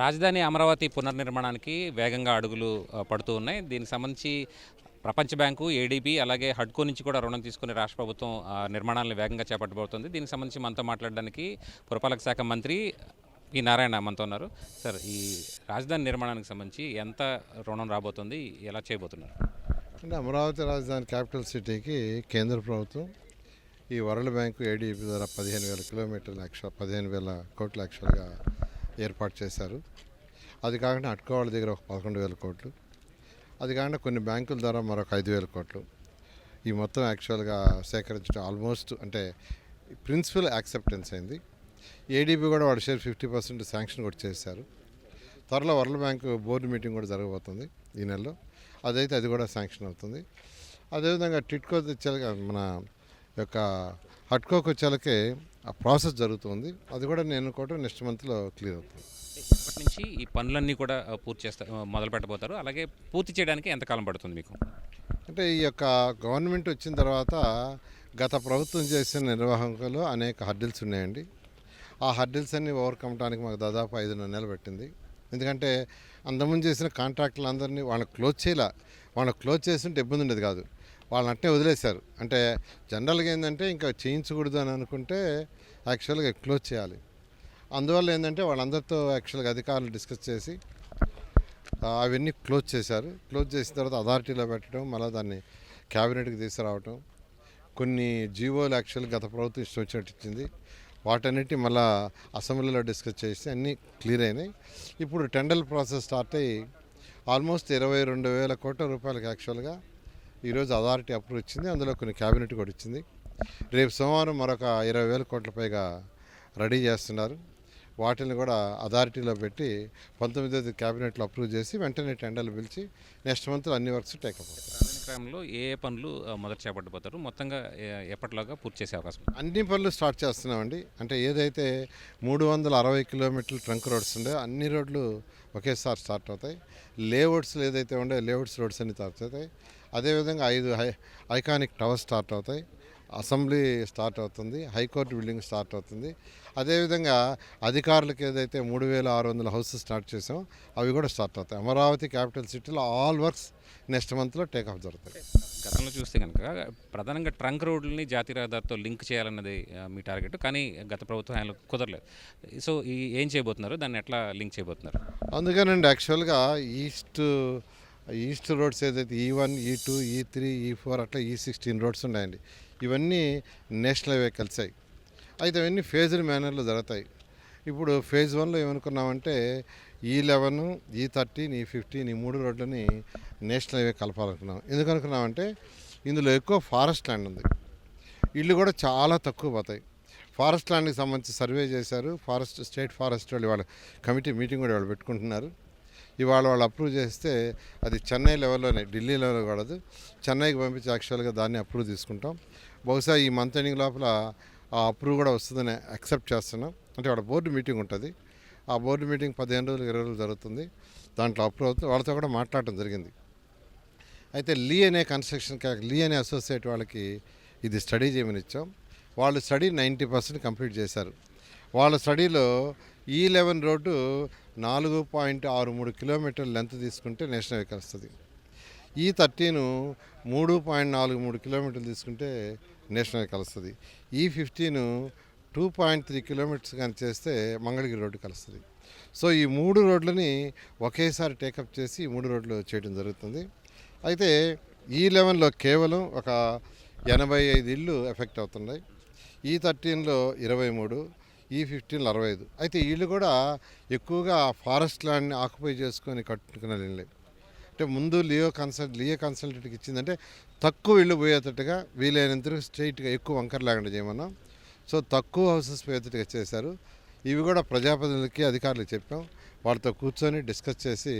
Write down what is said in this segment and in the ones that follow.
రాజధాని అమరావతి పునర్నిర్మాణానికి వేగంగా అడుగులు పడుతూ ఉన్నాయి. దీనికి సంబంధించి ప్రపంచ బ్యాంకు ఏడీబీ అలాగే హడ్కో నుంచి కూడా రుణం తీసుకుని రాష్ట్ర ప్రభుత్వం నిర్మాణాలను వేగంగా చేపట్టబోతోంది. దీనికి సంబంధించి మనతో మాట్లాడడానికి పురపాలక శాఖ మంత్రి పి. నారాయణ మనతో ఉన్నారు. సార్ ఈ రాజధాని నిర్మాణానికి సంబంధించి ఎంత రుణం రాబోతుంది? ఎలా చేయబోతున్నారు? అంటే అమరావతి రాజధాని క్యాపిటల్ సిటీకి కేంద్ర ప్రభుత్వం ఈ వరల్డ్ బ్యాంకు ఏడీపీ ద్వారా పదిహేను వేల కిలోమీటర్ల లక్ష పదిహేను వేల కోట్ల లక్షలుగా ఏర్పాటు చేశారు. అది కాకుండా అటుకో వాళ్ళ దగ్గర ఒక పదకొండు వేల కోట్లు. అది కాకుండా కొన్ని బ్యాంకుల ద్వారా మరొక ఐదు వేల కోట్లు. ఈ మొత్తం యాక్చువల్గా సేకరించడం ఆల్మోస్ట్ అంటే ప్రిన్సిపల్ యాక్సెప్టెన్స్ అయింది. ఏడీబీ కూడా వాడి షేర్ ఫిఫ్టీ పర్సెంట్ శాంక్షన్ కూడా చేశారు. త్వరలో వరల్డ్ బ్యాంక్ బోర్డు మీటింగ్ కూడా జరగబోతుంది ఈ నెలలో. అదైతే అది కూడా శాంక్షన్ అవుతుంది. అదేవిధంగా టిట్కో తెచ్చాక మన యొక్క హట్కోకి వచ్చేలకే ఆ ప్రాసెస్ జరుగుతుంది. అది కూడా నేను కూడా నెక్స్ట్ మంత్లో క్లియర్ అవుతుంది. ఇప్పటి నుంచి ఈ పనులన్నీ కూడా పూర్తి చేస్తా మొదలు పెట్టబోతారు. అలాగే పూర్తి చేయడానికి ఎంతకాలం పడుతుంది మీకు? అంటే ఈ యొక్క గవర్నమెంట్ వచ్చిన తర్వాత గత ప్రభుత్వం చేసిన నిర్వాహకులు అనేక హర్డిల్స్ ఉన్నాయండి. ఆ హర్డిల్స్ అన్ని ఓవర్కమ్ అవడానికి మాకు దాదాపు ఐదున్నర నెలలు పెట్టింది ఎందుకంటే అంతకుముందు చేసిన కాంట్రాక్టులు అందరినీ వాళ్ళని క్లోజ్ చేయలే వాళ్ళని క్లోజ్ చేస్తుంటే ఇబ్బంది ఉండేది కాదు. వాళ్ళని అట్టే వదిలేశారు. అంటే జనరల్గా ఏంటంటే ఇంకా చేయించకూడదు అని అనుకుంటే యాక్చువల్గా క్లోజ్ చేయాలి. అందువల్ల ఏంటంటే వాళ్ళందరితో యాక్చువల్గా అధికారులు డిస్కస్ చేసి అవన్నీ క్లోజ్ చేశారు. క్లోజ్ చేసిన తర్వాత అథారిటీలో పెట్టడం మళ్ళీ దాన్ని క్యాబినెట్కి తీసుకురావటం కొన్ని జీవోలు యాక్చువల్ గత ప్రభుత్వం ఇష్టం వచ్చినట్టు ఇచ్చింది. వాటన్నిటి మళ్ళా అసెంబ్లీలో డిస్కస్ చేసి అన్నీ క్లియర్ అయినాయి. ఇప్పుడు టెండర్ ప్రాసెస్ స్టార్ట్ అయ్యి ఆల్మోస్ట్ ఇరవై రెండు వేల కోట్ల రూపాయలకి యాక్చువల్గా ఈరోజు అథారిటీ అప్రూవ్ ఇచ్చింది. అందులో కొన్ని క్యాబినెట్ కూడా ఇచ్చింది. రేపు సోమవారం మరొక ఇరవై వేల కోట్ల పైగా రెడీ చేస్తున్నారు. వాటిని కూడా అథారిటీలో పెట్టి పంతొమ్మిదో క్యాబినెట్లో అప్రూవ్ చేసి వెంటనే టెండర్లు పిలిచి నెక్స్ట్ మంత్ అన్ని వర్క్స్ టేకప్ అవుతాయి. క్రమంలో ఏ ఏ పనులు మొదట చేపట్టబోతారు? మొత్తంగా ఎప్పటిలాగా పూర్తి చేసే అవకాశం? అన్ని పనులు స్టార్ట్ చేస్తున్నామండి. అంటే ఏదైతే మూడు వందల అరవై కిలోమీటర్లు ట్రంక్ రోడ్స్ ఉండే అన్ని రోడ్లు ఒకేసారి స్టార్ట్ అవుతాయి. లేఅవుట్స్ ఏదైతే ఉండే లేఅవుట్స్ రోడ్స్ అన్ని అవుతాయి అదేవిధంగా ఐదు హై ఐకానిక్ టవర్స్ స్టార్ట్ అవుతాయి. అసెంబ్లీ స్టార్ట్ అవుతుంది. హైకోర్టు బిల్డింగ్ స్టార్ట్ అవుతుంది. అదేవిధంగా అధికారులకు ఏదైతే మూడు వేల ఆరు వందల హౌసెస్ స్టార్ట్ చేసామో అవి కూడా స్టార్ట్ అవుతాయి. అమరావతి క్యాపిటల్ సిటీలో ఆల్ వర్క్స్ నెక్స్ట్ మంత్లో టేక్ ఆఫ్ జరుగుతాయి. గతంలో చూస్తే కనుక ప్రధానంగా ట్రంక్ రోడ్లని జాతీయ రహదారితో లింక్ చేయాలన్నది మీ టార్గెట్. కానీ గత ప్రభుత్వం ఆయన కుదరలేదు. సో ఈ ఏం చేయబోతున్నారు? దాన్ని ఎట్లా లింక్ చేయబోతున్నారు? అందుకనండి యాక్చువల్గా ఈస్ట్ ఈస్ట్ రోడ్స్ ఏదైతే ఈ వన్ ఈ టూ ఈ త్రీ ఈ ఫోర్ అట్లా ఈ సిక్స్టీన్ రోడ్స్ ఉన్నాయండి. ఇవన్నీ నేషనల్ హైవే కలిసాయి. అయితే అవన్నీ ఫేజ్డ్ మేనర్లో జరుగుతాయి. ఇప్పుడు ఫేజ్ వన్లో ఏమనుకున్నామంటే ఈ లెవెన్ ఈ థర్టీన్ ఈ ఫిఫ్టీన్ ఈ మూడు రోడ్లని నేషనల్ హైవే కలపాలనుకున్నాం. ఎందుకు అనుకున్నామంటే ఇందులో ఎక్కువ ఫారెస్ట్ ల్యాండ్ ఉంది. ఇళ్ళు కూడా చాలా తక్కువ పోతాయి. ఫారెస్ట్ ల్యాండ్కి సంబంధించి సర్వే చేశారు. ఫారెస్ట్ స్టేట్ ఫారెస్ట్ వాళ్ళు వాళ్ళ కమిటీ మీటింగ్ కూడా వాళ్ళు పెట్టుకుంటున్నారు. ఇవాళ వాళ్ళు అప్రూవ్ చేస్తే అది చెన్నై లెవెల్లోనే ఢిల్లీ లెవెల్లో కాదు చెన్నైకి పంపించి యాక్చువల్గా దాన్ని అప్రూవ్ తీసుకుంటాం. బహుశా ఈ మంత్ ఎండింగ్ లోపల ఆ అప్రూవ్ కూడా వస్తుందని యాక్సెప్ట్ చేస్తున్నాం. అంటే వాళ్ళ బోర్డు మీటింగ్ ఉంటుంది. ఆ బోర్డు మీటింగ్ పదిహేను రోజులు ఇరవై రోజులు జరుగుతుంది. దాంట్లో అప్రూవ్ అవుతుంది. వాళ్ళతో కూడా మాట్లాడటం జరిగింది. అయితే లీ అనే కన్స్ట్రక్షన్ కా- లీ అనే అసోసియేట్ వాళ్ళకి ఇది స్టడీ చేయమని ఇచ్చాం. వాళ్ళు స్టడీ నైంటీ పర్సెంట్ కంప్లీట్ చేశారు. వాళ్ళ స్టడీలో ఈ లెవెన్ రోడ్డు నాలుగు పాయింట్ ఆరు మూడు కిలోమీటర్ల లెంత్ తీసుకుంటే నేషనల్ హైవే కలుస్తుంది. ఈ థర్టీన్ మూడు పాయింట్ నాలుగు మూడు కిలోమీటర్లు తీసుకుంటే నేషనల్ హైవే కలుస్తుంది. ఈ fifteen two point three kilometres కానీ చేస్తే మంగళగిరి రోడ్డు కలుస్తుంది. సో ఈ మూడు రోడ్లని ఒకేసారి టేకప్ చేసి ఈ మూడు రోడ్లు చేయడం జరుగుతుంది. అయితే ఈ లెవెన్లో కేవలం ఒక ఎనభై ఐదు ఇళ్ళు ఎఫెక్ట్ అవుతున్నాయి. ఈ థర్టీన్లో ఇరవై మూడు ఈ ఫిఫ్టీన్లు అరవై ఐదు. అయితే వీళ్ళు కూడా ఎక్కువగా ఫారెస్ట్ ల్యాండ్ని ఆక్యుపై చేసుకొని కట్టుకునే ఇళ్ళే అంటే ముందు లియో కన్సల్ట్ లియో కన్సల్టెంట్కి ఇచ్చిందంటే తక్కువ ఇళ్ళు పోయేటట్టుగా వీలైనంత స్ట్రైట్గా ఎక్కువ వంకర్ లేకుండా చేయమన్నాం. సో తక్కువ హౌసెస్ పోయేటట్టుగా చేశారు. ఇవి కూడా ప్రజాప్రతినిధులకి అధికారులకు చెప్పాం. వాళ్ళతో కూర్చొని డిస్కస్ చేసి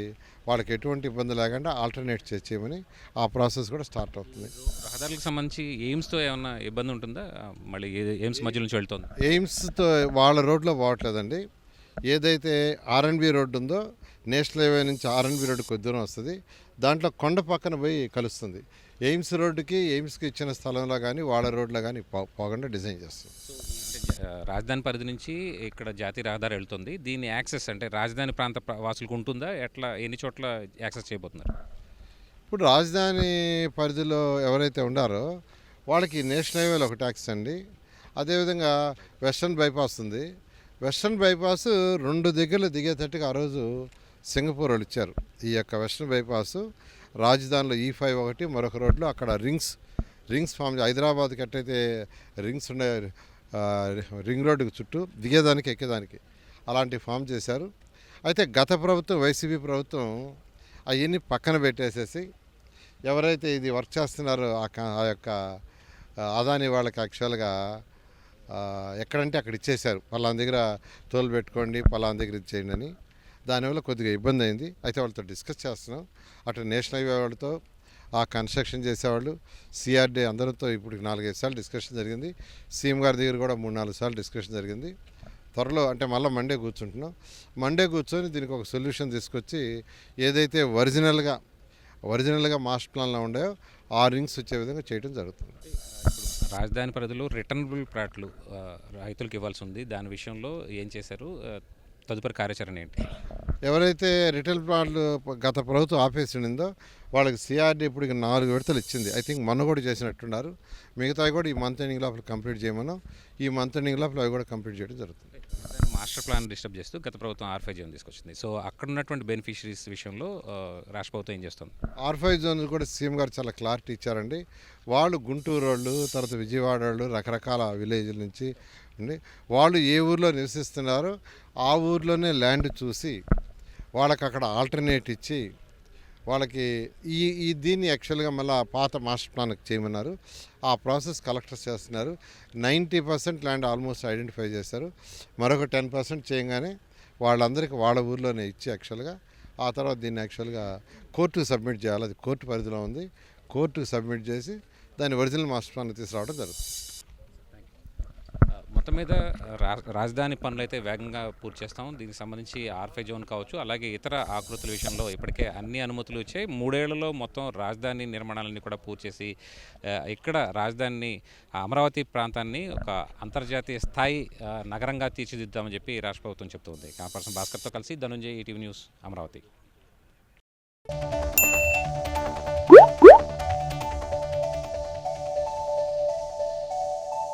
వాళ్ళకి ఎటువంటి ఇబ్బంది లేకుండా ఆల్టర్నేట్ చేయమని ఆ ప్రాసెస్ కూడా స్టార్ట్ అవుతుంది. రహదారులకు సంబంధించి ఎయిమ్స్తో ఏమన్నా ఇబ్బంది ఉంటుందా? మళ్ళీ ఎయిమ్స్ మధ్య నుంచి వెళ్తుంది. ఎయిమ్స్తో వాళ్ళ రోడ్లో పోవట్లేదండి ఏదైతే ఆర్ఎన్బి రోడ్డు ఉందో నేషనల్ హైవే నుంచి ఆర్ఎన్బి రోడ్డు కొద్ది దూరం వస్తుంది. దాంట్లో కొండ పక్కన పోయి కలుస్తుంది. ఎయిమ్స్ రోడ్డుకి ఎయిమ్స్కి ఇచ్చిన స్థలంలో కానీ వాళ్ళ రోడ్లో కానీ పోకుండా డిజైన్ చేస్తుంది. రాజధాని పరిధి నుంచి ఇక్కడ జాతీయ రహదారి వెళ్తుంది. దీని యాక్సెస్ అంటే రాజధాని ప్రాంత వాసులకు ఉంటుందా? ఎట్లా ఎన్ని చోట్ల యాక్సెస్ చేయబోతున్నారు? ఇప్పుడు రాజధాని పరిధిలో ఎవరైతే ఉండారో వాళ్ళకి నేషనల్ హైవేలో ఒక ట్యాక్స్ అండి. అదేవిధంగా వెస్ట్రన్ బైపాస్ ఉంది. వెస్ట్రన్ బైపాస్ రెండు దగ్గరలు దిగేటట్టుగా ఆ రోజు సింగపూర్ వాళ్ళు ఇచ్చారు. ఈ యొక్క వెస్ట్రన్ బైపాస్ రాజధానిలో ఈ ఫైవ్ ఒకటి మరొక రోడ్లో అక్కడ రింగ్స్ రింగ్స్ ఫామ్ హైదరాబాద్కి అట్టయితే రింగ్స్ ఉండే రింగ్ రోడ్డుకి చుట్టూ దిగేదానికి ఎక్కేదానికి అలాంటి ఫామ్ చేశారు. అయితే గత ప్రభుత్వం వైసీపీ ప్రభుత్వం అవన్నీ పక్కన పెట్టేసేసి ఎవరైతే ఇది వర్క్ చేస్తున్నారో ఆ ఆ యొక్క అదాని వాళ్ళకి యాక్చువల్గా ఎక్కడంటే అక్కడ ఇచ్చేశారు. పలానా దగ్గర తోలు పెట్టుకోండి పలానా దగ్గర ఇచ్చేయండి అని. దానివల్ల కొద్దిగా ఇబ్బంది అయింది. అయితే వాళ్ళతో డిస్కస్ చేస్తున్నాం. అటు నేషనల్ హైవే వాళ్ళతో ఆ కన్స్ట్రక్షన్ చేసేవాళ్ళు. సిఆర్డీ అందరితో ఇప్పుడు నాలుగైదు సార్లు డిస్కషన్ జరిగింది. సీఎం గారి దగ్గర కూడా మూడు నాలుగు సార్లు డిస్కషన్ జరిగింది. త్వరలో అంటే మళ్ళీ మండే కూర్చుంటున్నాం. మండే కూర్చొని దీనికి ఒక సొల్యూషన్ తీసుకొచ్చి ఏదైతే ఒరిజినల్గా ఒరిజినల్గా మాస్టర్ ప్లాన్లో ఉండాయో ఆ రింగ్స్ వచ్చే విధంగా చేయడం జరుగుతుంది. రాజధాని పరిధిలో రిటర్నబుల్ ప్లాట్లు రైతులకు ఇవ్వాల్సి ఉంది. దాని విషయంలో ఏం చేశారు? తదుపరి కార్యాచరణ ఏంటి? ఎవరైతే రిటైల్ ప్లాట్లు గత ప్రభుత్వం ఆపేసిండిందో వాళ్ళకి సిఆర్డీ ఇప్పుడు నాలుగు విడతలు ఇచ్చింది. ఐ థింక్ మొన్న కూడా చేసినట్టున్నారు. మిగతావి కూడా ఈ మంత్ ఎండింగ్ లోపల కంప్లీట్ చేయమనం ఈ మంత్ ఎండింగ్ లోపల అవి కూడా కంప్లీట్ చేయడం జరుగుతుంది. మాస్టర్ ప్లాన్ డిస్టర్బ్ చేస్తూ గత ప్రభుత్వం ఆర్ఫై జోన్ తీసుకొచ్చింది. సో అక్కడ ఉన్నటువంటి బెనిఫిషరీస్ విషయంలో రాష్ట్ర ప్రభుత్వం ఏం చేస్తుంది? ఆర్ ఫైవ్ జోన్ కూడా సీఎం గారు చాలా క్లారిటీ ఇచ్చారండి. వాళ్ళు గుంటూరు వాళ్ళు తర్వాత విజయవాడ వాళ్ళు రకరకాల విలేజ్ల నుంచి వాళ్ళు ఏ ఊర్లో నివసిస్తున్నారో ఆ ఊర్లోనే ల్యాండ్ చూసి వాళ్ళకి అక్కడ ఆల్టర్నేట్ ఇచ్చి వాళ్ళకి ఈ ఈ దీన్ని యాక్చువల్గా మళ్ళీ పాత మాస్టర్ ప్లాన్కి చేయమన్నారు. ఆ ప్రాసెస్ కలెక్టర్స్ చేస్తున్నారు. Ninety percent land almost identify చేశారు. మరొక టెన్ పర్సెంట్ చేయగానే వాళ్ళందరికీ వాళ్ళ ఊర్లోనే ఇచ్చి యాక్చువల్గా ఆ తర్వాత దీన్ని యాక్చువల్గా కోర్టుకు సబ్మిట్ చేయాలి. అది కోర్టు పరిధిలో ఉంది. కోర్టుకు సబ్మిట్ చేసి దాన్ని ఒరిజినల్ మాస్టర్ ప్లాన్ తీసుకురావడం జరుగుతుంది. మొత్తం మీద రా రాజధాని పనులు అయితే వేగంగా పూర్తి చేస్తాం దీనికి సంబంధించి ఆర్ఫై జోన్ కావచ్చు అలాగే ఇతర ఆకృతుల విషయంలో ఇప్పటికే అన్ని అనుమతులు వచ్చాయి. మూడేళ్ళలో మొత్తం రాజధాని నిర్మాణాలన్నీ కూడా పూర్తి చేసి ఇక్కడ రాజధానిని అమరావతి ప్రాంతాన్ని ఒక అంతర్జాతీయ స్థాయి నగరంగా తీర్చిదిద్దామని చెప్పి రాష్ట్ర ప్రభుత్వం చెప్తుంది. కాపర్సన్ భాస్కర్తో కలిసి ధనుంజయ్ ఈటీవీ న్యూస్ అమరావతి.